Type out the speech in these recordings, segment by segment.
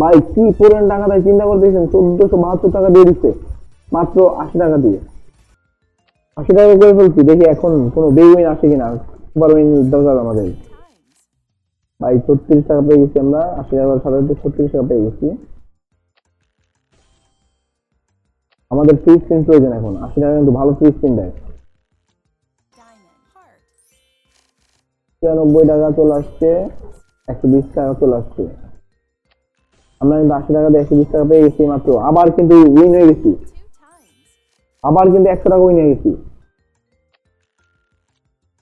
ভাই, কি পরিমাণ টাকা দেয় চিন্তা করে দেখছেন চোদ্দশো বাহাত্তর টাকা দিয়ে দিচ্ছে। মাত্র আশি টাকা দিয়ে। আশি টাকা করে ফেলছি। দেখি এখন কোনো বেগুইন আসে কিনা। সুপার উইন দরকার আমাদের। ভাই, ছত্রিশ টাকা পেয়ে গেছি আমরা। আশি টাকার সাথে ছত্রিশ টাকা পেয়ে গেছি। আমাদের ফ্রি স্পিন প্রয়োজন এখন। আশি টাকা কিন্তু ভালো ফ্রি স্পিন দেয়। ছিয়ানব্বই টাকা চলে আসছে। একশো বিশ টাকা চলে আসছে। আমরা কিন্তু আশি টাকা দিয়ে একশো বিশ টাকা পেয়ে গেছি মাত্র। আবার কিন্তু উইন হয়ে গেছি। আবার কিন্তু একশো টাকা উইন হয়ে গেছি।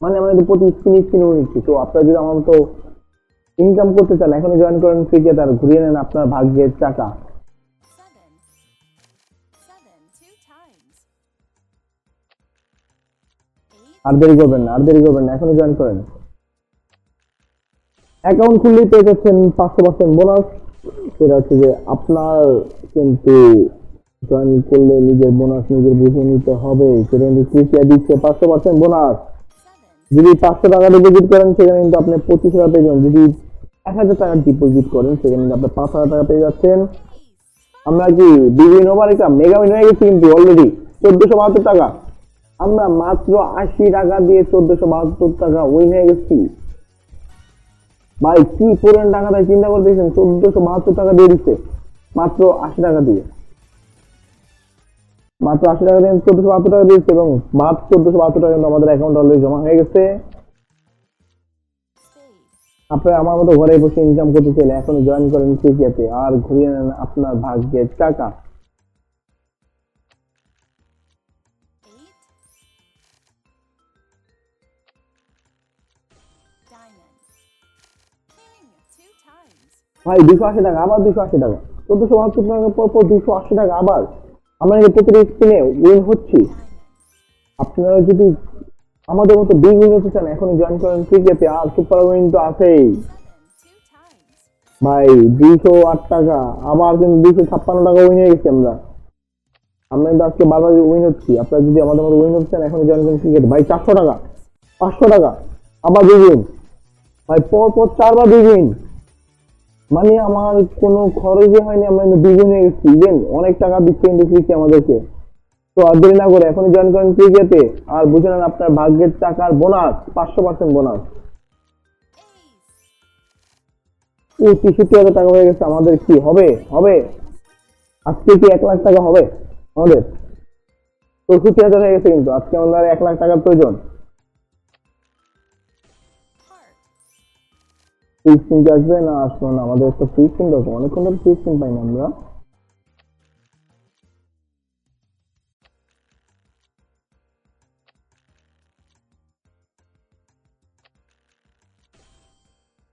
মানে কিন্তু প্রতি স্পিন স্পিন উইন নিচ্ছি। তো আপনারা যদি আমার মতো ইনকাম করতে চান, এখনই জয়েন করেন ক্রিকেট আর ঘুরিয়ে নেন আপনার ভাগ্যের টাকা আর দেরি করবেন না, আর দেরি করবেন না, এখনই জয়েন করেন। অ্যাকাউন্ট খুললেই পেয়ে যাচ্ছেন পাঁচশো পার্সেন্ট বোনাস সেটা হচ্ছে যে আপনার কিন্তু জয়েন করলে নিজের বোনাস নিজের বুঝে নিতে হবে। সেটা কিন্তু কৃষিয়া দিচ্ছে পাঁচশো পার্সেন্ট বোনাস যদি পাঁচশো টাকা ডিপোজিট করেন, সেখানে কিন্তু আপনি পঁচিশ টাকা পেয়ে যাবেন। যদি এক হাজার টাকা ডিপোজিট করেন, সেখানে কিন্তু আপনি পাঁচ হাজার টাকা পেয়ে যাচ্ছেন। আমরা কি বিভিন্ন ওভার একটা মেগা উইন হয়ে গেছি কিন্তু অলরেডি চোদ্দশো বাহাত্তর টাকা। আমরা মাত্র আশি টাকা দিয়ে চোদ্দশো বাহাত্তর টাকা উইন হয়ে গেছি। ভাই, কি পরিমাণ টাকা দেয় চিন্তা করে দেখছেন চোদ্দশো বাহাত্তর টাকা দিয়ে দিচ্ছে। মাত্র আশি টাকা দিয়ে। মাত্র আশি টাকা দিয়ে চোদ্দশো বাহাত্তর টাকা দিয়েছে এবং মাত্র চোদ্দশো বাহাত্তর টাকা কিন্তু আমাদের অ্যাকাউন্ট অলরেডি জমা হয়ে গেছে। আপনারা আমার মতো ঘরে বসে ইনকাম করতে চাইলে এখন জয়েন করেন ক্রিকেটে আর ঘুরিয়ে নেন আপনার ভাগ্যের টাকা। ভাই, দুশো আশি টাকা, আবার দুশো আশি টাকা। চোদ্দশো বাহাত্তর টাকা পর পর দুশো আশি টাকা আবার। আমরা কিন্তু প্রতিটি স্পিনে উইন হচ্ছি। আপনারা যদি আমাদের মতো বিগ উইন হতে চান, এখনই জয়েন করেন ক্রিকেটে আর সুপার উইন তো আছেই। ভাই দুইশো আট টাকা, আবার কিন্তু দুইশো ছাপ্পান্ন টাকা উইন হয়ে গেছি আমরা। আমরা কিন্তু আজকে বারবার উইন হচ্ছি। আপনারা যদি আমাদের মতো উইন হতে চান, এখনই জয়েন করেন ক্রিকেট ভাই, চারশো টাকা, পাঁচশো টাকা, আবার দুই উইন ভাই, পর পর চারবার দুই উইন মানে আমার কোনো খরচই হয়নি, আমরা দুজন গেছি ইভেন অনেক টাকা দিচ্ছে কিন্তু আমাদেরকে। তো আর দেরি না করে এখনই জয়েন করেন ক্রিকেটে। আর বুঝে নেন আপনার ভাগ্যের টাকার বোনাস পাঁচশো পার্সেন্ট বোনাস ও, তেষট্টি হাজার টাকা হয়ে গেছে, আমাদের কি হবে? হবে? আজকে কি এক লাখ টাকা হবে? আমাদের? চৌষট্টি হাজার হয়ে গেছে কিন্তু, আজকে আমাদের এক লাখ টাকার প্রয়োজন। ফ্রি আসবে না আসবে না। আমাদের একটা স্ক্রিন দরকার অনেকক্ষণ ধরে ফ্রি পাই না আমরা।